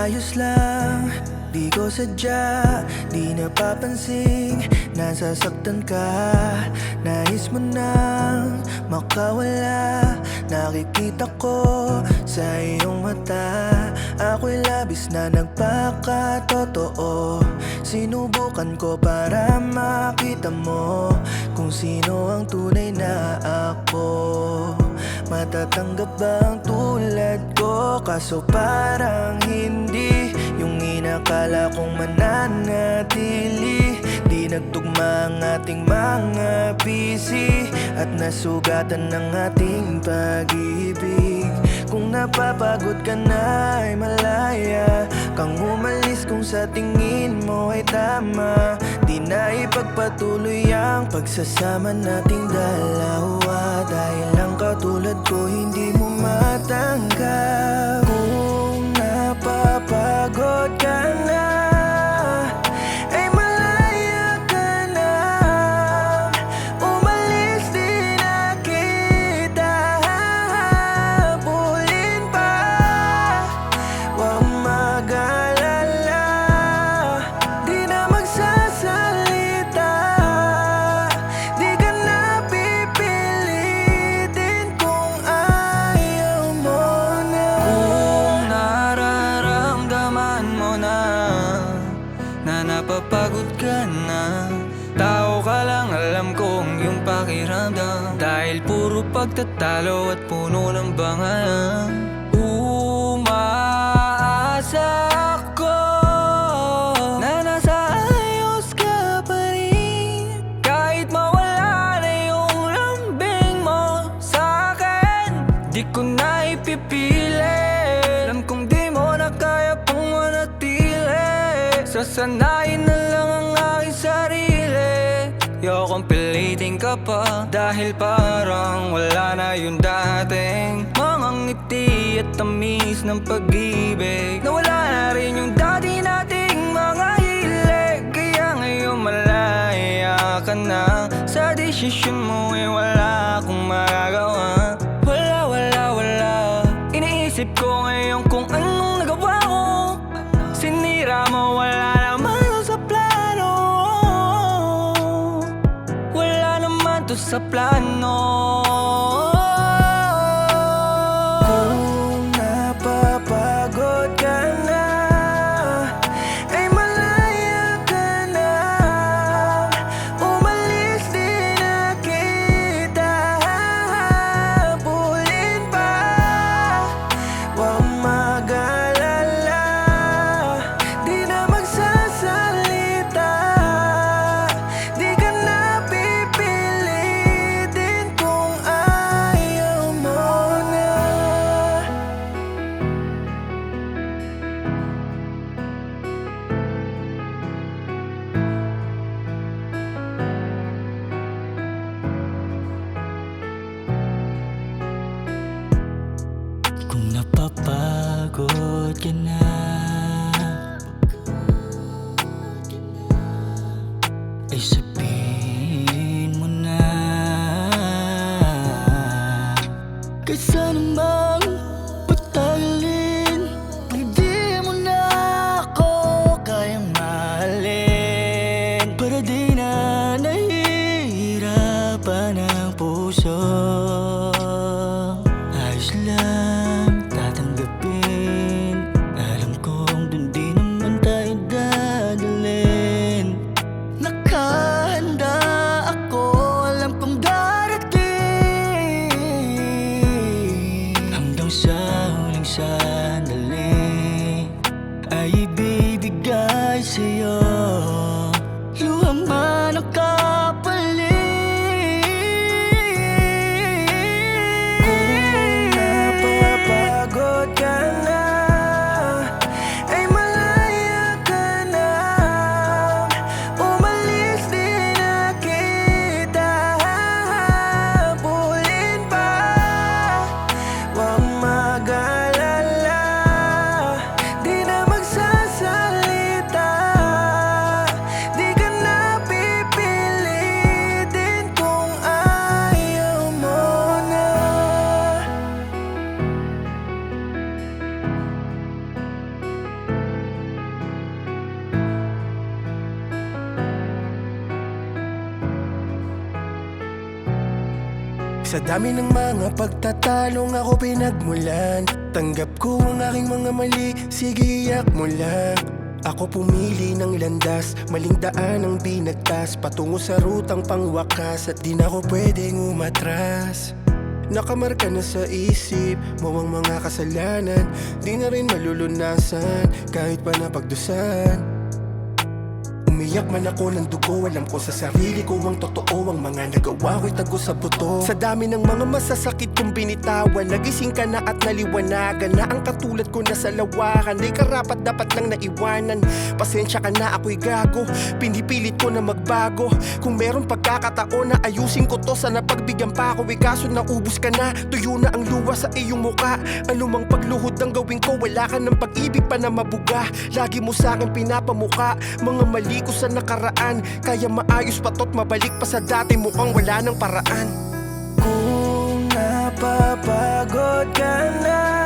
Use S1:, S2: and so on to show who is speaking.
S1: Ayos lang, di ko sadya Di napapansin, nasasaktan ka Nais mo nang makawala. Nakikita ko sa iyong mata Ako'y labis na nagpakatotoo. Sinubukan ko para makita mo Kung sino ang tunay na ako. Matatanggap ba ang tulad ko? Kaso parang hindi Inakala kong mananatili Di nagtugma ang ating mga busy At nasugatan ng ating pag-ibig. Kung napapagod ka na ay malaya Kang umalis kung sa tingin mo ay tama. Di na ipagpatuloy ang pagsasama nating dalawa Dahil lang katulad ko hindi mo matanggap Dahil puro pagtatalo at puno ng bangayan Umaasa ako Na nasa ayos ka pa rin. Kahit mawala na yung lambing mo sa akin Di ko na ipipili. Alam kong di mo na kaya pang manatili. Sasanayin na ka pa Dahil parang wala na yung dating. Mga ngiti at tamis ng pag-ibig. Nawala na rin yung dati nating mga hilig Kaya ngayon malaya ka na. Sa desisyon mo ay wala akong magagawa. Wala, wala, wala. Iniisip ko ngayon kung anong nagawa ko. Sinira mo, wala sa plano sa'yo
S2: Sa dami ng mga pagtatalong ako pinagmulan. Tanggap ko ang aking mga mali, sige iyak mo lang. Ako pumili ng landas, maling daan ang binagtas. Patungo sa rutang pangwakas at di ako pwedeng umatras. Nakamarka na sa isip mo ang mga kasalanan. Di na rin malulunasan kahit pa napagdusan Umiyak man ako ng dugo Alam ko sa sarili ko ang totoo Ang mga nagawa ko'y tago sa buto. Sa dami ng mga masasakit kong binitawan Nagising ka na at naliwanagan Na ang katulad ko na sa lawakan. Ay karapat dapat lang naiwanan. Pasensya ka na ako'y gago. Pinipilit ko na magbago. Kung meron pagkakataon na ayusin ko to Sana pagbigyan pa ako. Eh kaso naubos ka na Tuyo na ang luwa sa iyong muka. Ano mang pagluhod ang gawin ko Wala ka ng pag-ibig pa na mabuga. Lagi mo sa akin pinapamuka Mga mali ko sa nakaraan. Kaya maayos pa to't mabalik pa sa dati Mukhang wala ng paraan.
S1: Kung napapagod ka na